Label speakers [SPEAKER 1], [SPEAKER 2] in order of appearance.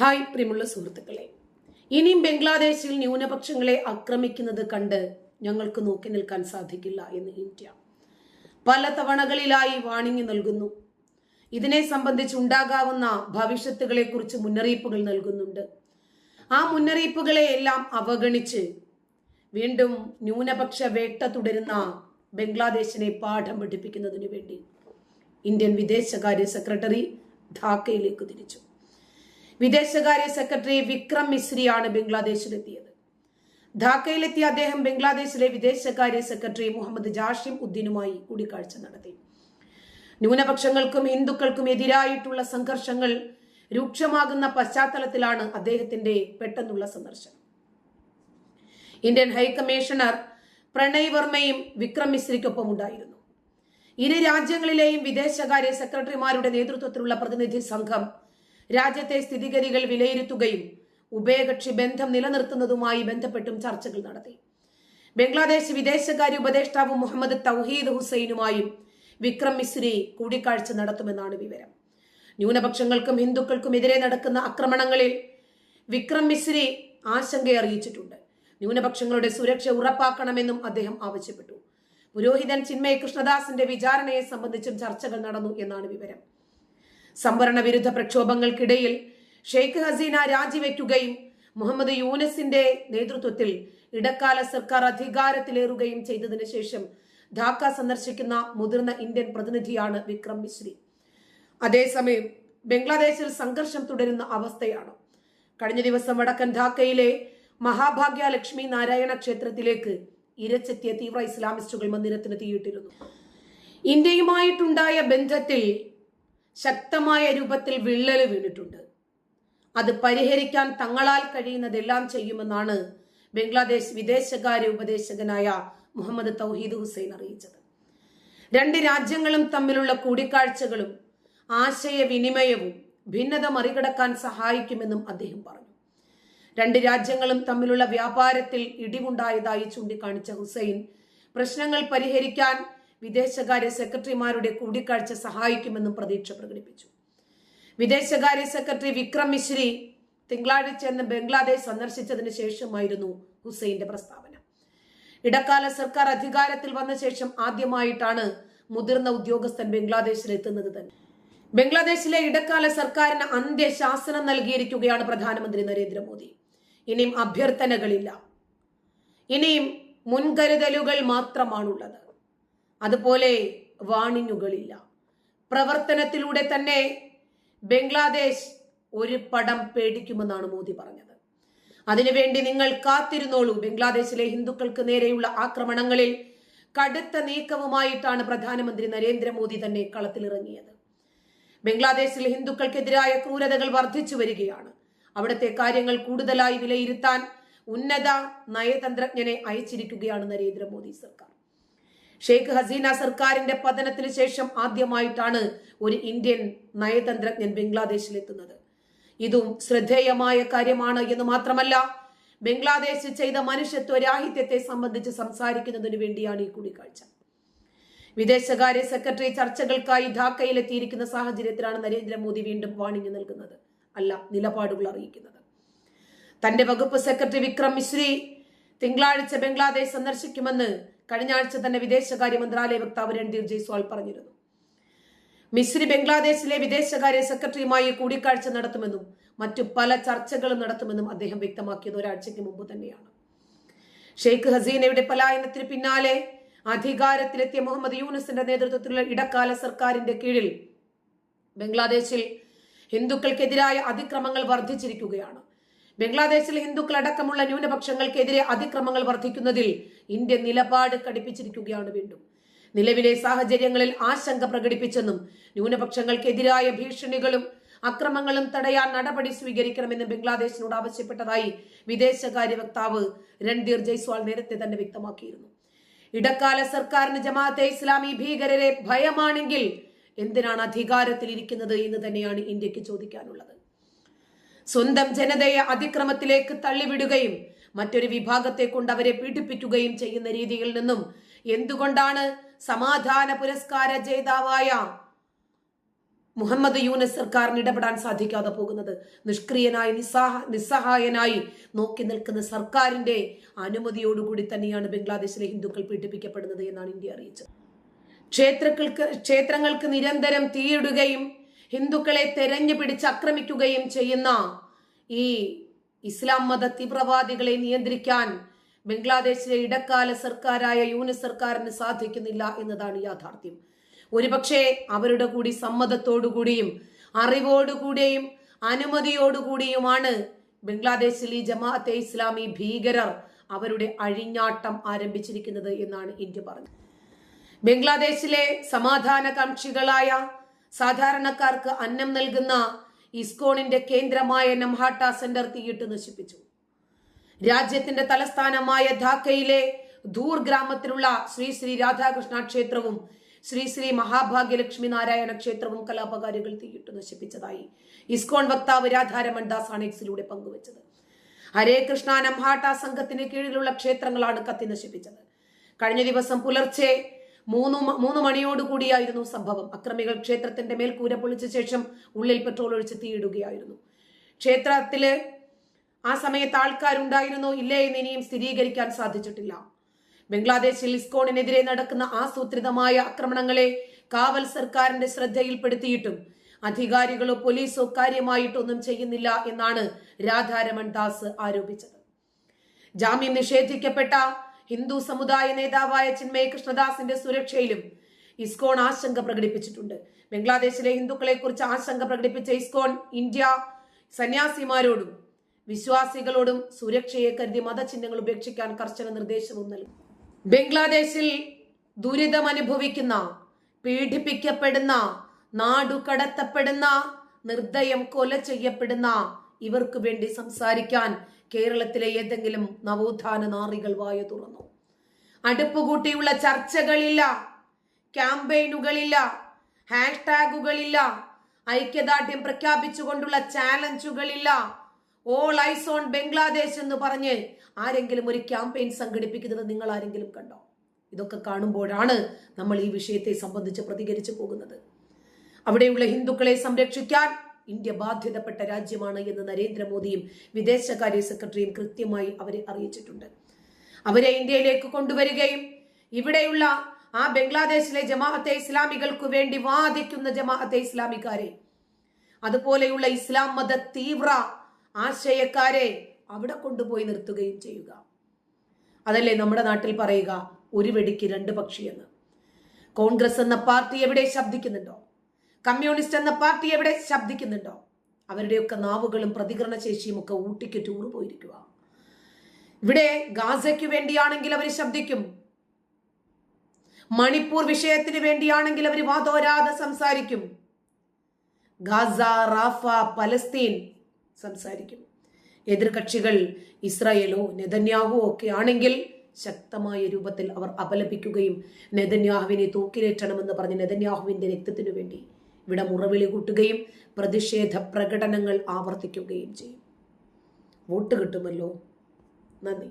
[SPEAKER 1] Hi പ്രിയമുള്ള സുഹൃത്തുക്കളെ. ഇനിയും ബംഗ്ലാദേശിൽ ന്യൂനപക്ഷങ്ങളെ ആക്രമിക്കുന്നത് കണ്ട് ഞങ്ങൾക്ക് നോക്കി നിൽക്കാൻ സാധിക്കില്ല എന്ന് ഇന്ത്യ. പല തവണകളിലായി വാണിംഗ് നൽകുന്നു. ഇതിനെ സംബന്ധിച്ച് ഉണ്ടാകാവുന്ന ഭവിഷ്യത്തുകളെ കുറിച്ച് മുന്നറിയിപ്പുകൾ നൽകുന്നുണ്ട്. ആ മുന്നറിയിപ്പുകളെ എല്ലാം അവഗണിച്ച് വീണ്ടും ന്യൂനപക്ഷ വേട്ട തുടരുന്ന ബംഗ്ലാദേശിനെ പാഠം പഠിപ്പിക്കുന്നതിനു വേണ്ടി ഇന്ത്യൻ വിദേശകാര്യ സെക്രട്ടറി ധാക്കയിലേക്ക് തിരിച്ചു. വിദേശകാര്യ സെക്രട്ടറി വിക്രം മിശ്രിയാണ് ബംഗ്ലാദേശിലെത്തിയത്. ധാക്കയിലെത്തിയ അദ്ദേഹം ബംഗ്ലാദേശിലെ വിദേശകാര്യ സെക്രട്ടറി മുഹമ്മദ് ജാഷിം ഉദ്ദീനുമായി കൂടിക്കാഴ്ച നടത്തി. ന്യൂനപക്ഷങ്ങൾക്കും ഹിന്ദുക്കൾക്കും എതിരായിട്ടുള്ള സംഘർഷങ്ങൾ രൂക്ഷമാകുന്ന പശ്ചാത്തലത്തിലാണ് അദ്ദേഹത്തിന്റെ പെട്ടെന്നുള്ള സന്ദർശനം. ഇന്ത്യൻ ഹൈക്കമ്മീഷണർ പ്രണയ് വർമ്മയും വിക്രം മിശ്രിക്കൊപ്പം ഉണ്ടായിരുന്നു. ഇരു രാജ്യങ്ങളിലെയും വിദേശകാര്യ സെക്രട്ടറിമാരുടെ നേതൃത്വത്തിലുള്ള പ്രതിനിധി സംഘം രാജ്യത്തെ സ്ഥിതിഗതികൾ വിലയിരുത്തുകയും ഉഭയകക്ഷി ബന്ധം നിലനിർത്തുന്നതുമായി ബന്ധപ്പെട്ടും ചർച്ചകൾ നടത്തി. ബംഗ്ലാദേശ് വിദേശകാര്യ ഉപദേഷ്ടാവ് മുഹമ്മദ് തൗഹീദ് ഹുസൈനുമായും വിക്രം മിശ്രി കൂടിക്കാഴ്ച നടത്തുമെന്നാണ് വിവരം. ന്യൂനപക്ഷങ്ങൾക്കും ഹിന്ദുക്കൾക്കും എതിരെ നടക്കുന്ന ആക്രമണങ്ങളിൽ വിക്രം മിശ്രി ആശങ്ക അറിയിച്ചിട്ടുണ്ട്. ന്യൂനപക്ഷങ്ങളുടെ സുരക്ഷ ഉറപ്പാക്കണമെന്നും അദ്ദേഹം ആവശ്യപ്പെട്ടു. പുരോഹിതൻ ചിന്മയ കൃഷ്ണദാസിന്റെ വിചാരണയെ സംബന്ധിച്ചും ചർച്ചകൾ നടന്നു എന്നാണ് വിവരം. സംവരണ വിരുദ്ധ പ്രക്ഷോഭങ്ങൾക്കിടയിൽ ഷെയ്ഖ് ഹസീന രാജിവെക്കുകയും മുഹമ്മദ് യൂനസിന്റെ നേതൃത്വത്തിൽ ഇടക്കാല സർക്കാർ അധികാരത്തിലേറുകയും ചെയ്തതിനു ശേഷം ധാക്ക സന്ദർശിക്കുന്ന മുതിർന്ന ഇന്ത്യൻ പ്രതിനിധിയാണ് വിക്രം മിശ്രി. അതേസമയം ബംഗ്ലാദേശിൽ സംഘർഷം തുടരുന്ന അവസ്ഥയാണ്. കഴിഞ്ഞ ദിവസം വടക്കൻ ധാക്കയിലെ മഹാഭാഗ്യ ലക്ഷ്മി നാരായണ ക്ഷേത്രത്തിലേക്ക് ഇരച്ചെത്തിയ തീവ്ര ഇസ്ലാമിസ്റ്റുകൾ മന്ദിരത്തിന് തീയിട്ടിരുന്നു. ഇന്ത്യയുമായിട്ടുണ്ടായ ബന്ധത്തിൽ ശക്തമായ രൂപത്തിൽ വിള്ളൽ വീണിട്ടുണ്ട്. അത് പരിഹരിക്കാൻ തങ്ങളാൽ കഴിയുന്നതെല്ലാം ചെയ്യുമെന്നാണ് ബംഗ്ലാദേശ് വിദേശകാര്യ ഉപദേശകനായ മുഹമ്മദ് തൗഹീദ് ഹുസൈൻ അറിയിച്ചത്. രണ്ട് രാജ്യങ്ങളും തമ്മിലുള്ള കൂടിക്കാഴ്ചകളും ആശയവിനിമയവും ഭിന്നത മറികടക്കാൻ സഹായിക്കുമെന്നും അദ്ദേഹം പറഞ്ഞു. രണ്ട് രാജ്യങ്ങളും തമ്മിലുള്ള വ്യാപാരത്തിൽ ഇടിവുണ്ടായതായി ചൂണ്ടിക്കാണിച്ച ഹുസൈൻ പ്രശ്നങ്ങൾ പരിഹരിക്കാൻ വിദേശകാര്യ സെക്രട്ടറിമാരുടെ കൂടിക്കാഴ്ച സഹായിക്കുമെന്നും പ്രതീക്ഷ പ്രകടിപ്പിച്ചു. വിദേശകാര്യ സെക്രട്ടറി വിക്രം മിശ്രി തിങ്കളാഴ്ച എന്ന് ബംഗ്ലാദേശ് സന്ദർശിച്ചതിന് ശേഷമായിരുന്നു ഹുസൈന്റെ പ്രസ്താവന. ഇടക്കാല സർക്കാർ അധികാരത്തിൽ വന്ന ശേഷം ആദ്യമായിട്ടാണ് മുതിർന്ന ഉദ്യോഗസ്ഥൻ ബംഗ്ലാദേശിൽ എത്തുന്നത് തന്നെ. ബംഗ്ലാദേശിലെ ഇടക്കാല സർക്കാരിന് അന്ത്യശാസനം നൽകിയിരിക്കുകയാണ് പ്രധാനമന്ത്രി നരേന്ദ്രമോദി. ഇനിയും അഭ്യർത്ഥനകളില്ല. ഇനിയും മുൻകരുതലുകൾ മാത്രമാണുള്ളത്. അതുപോലെ വാണിനുകളില്ല. പ്രവർത്തനത്തിലൂടെ തന്നെ ബംഗ്ലാദേശ് ഒരു പടം പേടിക്കുമെന്നാണ് മോദി പറഞ്ഞത്. അതിനുവേണ്ടി നിങ്ങൾ കാത്തിരുന്നോളൂ. ബംഗ്ലാദേശിലെ ഹിന്ദുക്കൾക്ക് നേരെയുള്ള ആക്രമണങ്ങളിൽ കടുത്ത നീക്കവുമായിട്ടാണ് പ്രധാനമന്ത്രി നരേന്ദ്രമോദി തന്നെ കളത്തിലിറങ്ങിയത്. ബംഗ്ലാദേശിലെ ഹിന്ദുക്കൾക്കെതിരായ ക്രൂരതകൾ വർദ്ധിച്ചു വരികയാണ്. അവിടുത്തെ കാര്യങ്ങൾ കൂടുതലായി വിലയിരുത്താൻ ഉന്നത നയതന്ത്രജ്ഞനെ അയച്ചിരിക്കുകയാണ് നരേന്ദ്രമോദി സർക്കാർ. ഷെയ്ഖ് ഹസീന സർക്കാരിന്റെ പതനത്തിന് ശേഷം ആദ്യമായിട്ടാണ് ഒരു ഇന്ത്യൻ നയതന്ത്രജ്ഞൻ ബംഗ്ലാദേശിലെത്തുന്നത്. ഇതും ശ്രദ്ധേയമായ കാര്യമാണ് എന്ന് മാത്രമല്ല ബംഗ്ലാദേശ് ചെയ്ത മനുഷ്യത്വ രാഹിത്യത്തെ സംബന്ധിച്ച് സംസാരിക്കുന്നതിന് വേണ്ടിയാണ് ഈ കൂടിക്കാഴ്ച. വിദേശകാര്യ സെക്രട്ടറി ചർച്ചകൾക്കായി ധാക്കയിലെത്തിയിരിക്കുന്ന സാഹചര്യത്തിലാണ് നരേന്ദ്രമോദി വീണ്ടും വാണിംഗ് നൽകുന്നത് അല്ല നിലപാടുകൾ അറിയിക്കുന്നത്. തന്റെ വകുപ്പ് സെക്രട്ടറി വിക്രം മിശ്രി തിങ്കളാഴ്ച ബംഗ്ലാദേശ് സന്ദർശിക്കുമെന്ന് കഴിഞ്ഞ ആഴ്ച തന്നെ വിദേശകാര്യ മന്ത്രാലയ വക്താവ് രൺധീർ ജയ്സ്വാൾ പറഞ്ഞിരുന്നു. മിശ്രി ബംഗ്ലാദേശിലെ വിദേശകാര്യ സെക്രട്ടറിയുമായി കൂടിക്കാഴ്ച നടത്തുമെന്നും മറ്റു പല ചർച്ചകളും നടത്തുമെന്നും അദ്ദേഹം വ്യക്തമാക്കിയത് ഒരാഴ്ചയ്ക്ക് മുമ്പ് തന്നെയാണ്. ഷെയ്ഖ് ഹസീനയുടെ പലായനത്തിന് പിന്നാലെ അധികാരത്തിലെത്തിയ മുഹമ്മദ് യൂനസിന്റെ നേതൃത്വത്തിലുള്ള ഇടക്കാല സർക്കാരിന്റെ കീഴിൽ ബംഗ്ലാദേശിൽ ഹിന്ദുക്കൾക്കെതിരായ അതിക്രമങ്ങൾ വർദ്ധിച്ചിരിക്കുകയാണ്. ബംഗ്ലാദേശിൽ ഹിന്ദുക്കൾ അടക്കമുള്ള ന്യൂനപക്ഷങ്ങൾക്കെതിരെ അതിക്രമങ്ങൾ വർദ്ധിക്കുന്നതിൽ ഇന്ത്യ നിലപാട് കടുപ്പിച്ചിരിക്കുകയാണ് വീണ്ടും. നിലവിലെ സാഹചര്യങ്ങളിൽ ആശങ്ക പ്രകടിപ്പിച്ചെന്നും ന്യൂനപക്ഷങ്ങൾക്കെതിരായ ഭീഷണികളും അക്രമങ്ങളും തടയാൻ നടപടി സ്വീകരിക്കണമെന്ന് ബംഗ്ലാദേശിനോട് ആവശ്യപ്പെട്ടതായി വിദേശകാര്യ വക്താവ് രൺധീർ ജയ്സ്വാൾ നേരത്തെ തന്നെ വ്യക്തമാക്കിയിരുന്നു. ഇടക്കാല സർക്കാരിന് ജമാഅത്തെ ഇസ്ലാമി ഭീകരരെ ഭയമാണെങ്കിൽ എന്തിനാണ് അധികാരത്തിലിരിക്കുന്നത് എന്ന് തന്നെയാണ് ഇന്ത്യയ്ക്ക് ചോദിക്കാനുള്ളത്. സ്വന്തം ജനതയെ അതിക്രമത്തിലേക്ക് തള്ളിവിടുകയും മറ്റൊരു വിഭാഗത്തെ കൊണ്ട് അവരെ പീഡിപ്പിക്കുകയും ചെയ്യുന്ന രീതിയിൽ നിന്നും എന്തുകൊണ്ടാണ് സമാധാന പുരസ്കാര ജേതാവായ മുഹമ്മദ് യൂനസ് സർക്കാരിന് ഇടപെടാൻ സാധിക്കാതെ പോകുന്നത്? നിഷ്ക്രിയനായി നിസ്സഹ നിസ്സഹായനായി നോക്കി നിൽക്കുന്ന സർക്കാരിന്റെ അനുമതിയോടുകൂടി തന്നെയാണ് ബംഗ്ലാദേശിലെ ഹിന്ദുക്കൾ പീഡിപ്പിക്കപ്പെടുന്നത് എന്നാണ് ഇന്ത്യ അറിയിച്ചത്. ക്ഷേത്രങ്ങൾക്ക് ക്ഷേത്രങ്ങൾക്ക് നിരന്തരം തീയിടുകയും ഹിന്ദുക്കളെ തെരഞ്ഞു പിടിച്ച് ആക്രമിക്കുകയും ചെയ്യുന്ന ഈ ഇസ്ലാം മത തീവ്രവാദികളെ നിയന്ത്രിക്കാൻ ബംഗ്ലാദേശിലെ ഇടക്കാല സർക്കാരായ യൂണിസ് സർക്കാരിന് സാധിക്കുന്നില്ല എന്നതാണ് യാഥാർത്ഥ്യം. ഒരുപക്ഷെ അവരുടെ കൂടി സമ്മതത്തോടുകൂടിയും അറിവോടുകൂടിയും അനുമതിയോടുകൂടിയുമാണ് ബംഗ്ലാദേശിൽ ഈ ജമാഅത്തെ ഇസ്ലാമി ഭീകരർ അവരുടെ അഴിഞ്ഞാട്ടം ആരംഭിച്ചിരിക്കുന്നത് എന്നാണ് ഇന്ത്യ പറഞ്ഞത്. ബംഗ്ലാദേശിലെ സമാധാനകാംക്ഷികളായ സാധാരണക്കാർക്ക് അന്നം നൽകുന്ന ഇസ്കോണിന്റെ കേന്ദ്രമായ നംഹാട്ട സെന്റർ തീയിട്ട് നശിപ്പിച്ചു. രാജ്യത്തിന്റെ തലസ്ഥാനമായ ധാക്കയിലെ ധൂർ ഗ്രാമത്തിലുള്ള ശ്രീ ശ്രീ രാധാകൃഷ്ണ ക്ഷേത്രവും ശ്രീ ശ്രീ മഹാഭാഗ്യലക്ഷ്മി നാരായണ ക്ഷേത്രവും കലാപകാരികൾ തീയിട്ട് നശിപ്പിച്ചതായി ഇസ്കോൺ വക്താവ് രാധാരമൺ ദാസ് ആണ് പങ്കുവച്ചത്. ഹരേ കൃഷ്ണ നംഹാട്ട സംഘത്തിന് കീഴിലുള്ള ക്ഷേത്രങ്ങളാണ് കത്തി നശിപ്പിച്ചത്. കഴിഞ്ഞ ദിവസം പുലർച്ചെ മൂന്ന് മൂന്ന് മൂന്ന് മണിയോടുകൂടിയായിരുന്നു സംഭവം. അക്രമികൾ ക്ഷേത്രത്തിന്റെ മേൽ കൂര പൊളിച്ച ശേഷം ഉള്ളിൽ പെട്രോൾ ഒഴിച്ച് തീയിടുകയായിരുന്നു ക്ഷേത്രത്തിൽ ആ സമയത്ത് ആൾക്കാരുണ്ടായിരുന്നോ. ഇല്ലേ എന്ന് ഇനിയും സ്ഥിരീകരിക്കാൻ സാധിച്ചിട്ടില്ല. ബംഗ്ലാദേശിൽ ഇസ്കോണിനെതിരെ നടക്കുന്ന ആസൂത്രിതമായ ആക്രമണങ്ങളെ കാവൽ സർക്കാരിന്റെ ശ്രദ്ധയിൽപ്പെടുത്തിയിട്ടും അധികാരികളോ പോലീസോ കാര്യമായിട്ടൊന്നും ചെയ്യുന്നില്ല എന്നാണ് രാധാരമൺ ദാസ് ആരോപിച്ചത്. ജാമ്യം നിഷേധിക്കപ്പെട്ട ഹിന്ദു സമുദായ നേതാവായ ചിന്മയ കൃഷ്ണദാസിന്റെ സുരക്ഷയിലും ഇസ്കോൺ ആശങ്ക പ്രകടിപ്പിച്ചിട്ടുണ്ട്. ബംഗ്ലാദേശിലെ ഹിന്ദുക്കളെ കുറിച്ച് ആശങ്ക പ്രകടിപ്പിച്ച ഇസ്കോൺ ഇന്ത്യ സന്യാസിമാരോടും വിശ്വാസികളോടും സുരക്ഷയെ കരുതി മതചിഹ്നങ്ങൾ ഉപേക്ഷിക്കാൻ കർശന നിർദ്ദേശവും നൽകി. ബംഗ്ലാദേശിൽ ദുരിതം അനുഭവിക്കുന്ന പീഡിപ്പിക്കപ്പെടുന്ന നാടുകടത്തപ്പെടുന്ന നിർദ്ദയം കൊല ചെയ്യപ്പെടുന്ന ഇവർക്ക് വേണ്ടി സംസാരിക്കാൻ കേരളത്തിലെ ഏതെങ്കിലും നവോത്ഥാന നാറികൾ വായ തുറന്നു. അടുപ്പുകൂട്ടിയുള്ള ചർച്ചകളില്ല ക്യാമ്പയിനുകളില്ല ഹാഷ്ടാഗുകളില്ല ഐക്യദാർഢ്യം പ്രഖ്യാപിച്ചുകൊണ്ടുള്ള ചാലഞ്ചുകളില്ല. ഓൾ ഐസ് ഓൺ ബംഗ്ലാദേശ് എന്ന് പറഞ്ഞ് ആരെങ്കിലും ഒരു ക്യാമ്പയിൻ സംഘടിപ്പിക്കുന്നത് നിങ്ങൾ ആരെങ്കിലും കണ്ടോ? ഇതൊക്കെ കാണുമ്പോഴാണ് നമ്മൾ ഈ വിഷയത്തെ സംബന്ധിച്ച് പ്രതികരിച്ചു പോകുന്നത്. അവിടെയുള്ള ഹിന്ദുക്കളെ സംരക്ഷിക്കാൻ ഇന്ത്യ ബാധ്യതപ്പെട്ട രാജ്യമാണ് എന്ന് നരേന്ദ്രമോദിയും വിദേശകാര്യ സെക്രട്ടറിയും കൃത്യമായി അവരെ അറിയിച്ചിട്ടുണ്ട്. അവരെ ഇന്ത്യയിലേക്ക് കൊണ്ടുവരികയും ഇവിടെയുള്ള ആ ബംഗ്ലാദേശിലെ ജമാഅത്തെ ഇസ്ലാമികൾക്ക് വേണ്ടി വാദിക്കുന്ന ജമാഅത്തെ ഇസ്ലാമിക്കാരെ അതുപോലെയുള്ള ഇസ്ലാം മത തീവ്ര ആശയക്കാരെ അവിടെ കൊണ്ടുപോയി നിർത്തുകയും ചെയ്യുക. അതല്ലേ നമ്മുടെ നാട്ടിൽ പറയുക ഒരു വെടിക്ക് രണ്ട് പക്ഷിയെന്ന്. കോൺഗ്രസ് എന്ന പാർട്ടി എവിടെ ശബ്ദിക്കുന്നുണ്ടോ? കമ്മ്യൂണിസ്റ്റ് എന്ന പാർട്ടി എവിടെ ശബ്ദിക്കുന്നുണ്ടോ? അവരുടെയൊക്കെ നാവുകളും പ്രതികരണ ശേഷിയും ഒക്കെ ഊട്ടിക്ക് ടൂർ പോയിരിക്കുക ഇവിടെ ഗാസയ്ക്ക് വേണ്ടിയാണെങ്കിൽ അവർ ശബ്ദിക്കും. മണിപ്പൂർ വിഷയത്തിന് വേണ്ടിയാണെങ്കിൽ അവർ വാതോരാതെ സംസാരിക്കും. ഗാസ റാഫ പലസ്തീൻ സംസാരിക്കും. എതിർകക്ഷികൾ ഇസ്രായേലോ നെതന്യാഹുവോ ഒക്കെ ആണെങ്കിൽ ശക്തമായ രൂപത്തിൽ അവർ അപലപിക്കുകയും നെതന്യാഹുവിനെ തൂക്കിലേറ്റണമെന്ന് പറഞ്ഞ് നെതന്യാഹുവിന്റെ രക്തത്തിനു വേണ്ടി ഇവിടെ മുറവിളി കൂട്ടുകയും പ്രതിഷേധ പ്രകടനങ്ങൾ ആവർത്തിക്കുകയും ചെയ്യും. വോട്ട് കിട്ടുമല്ലോ? നന്ദി.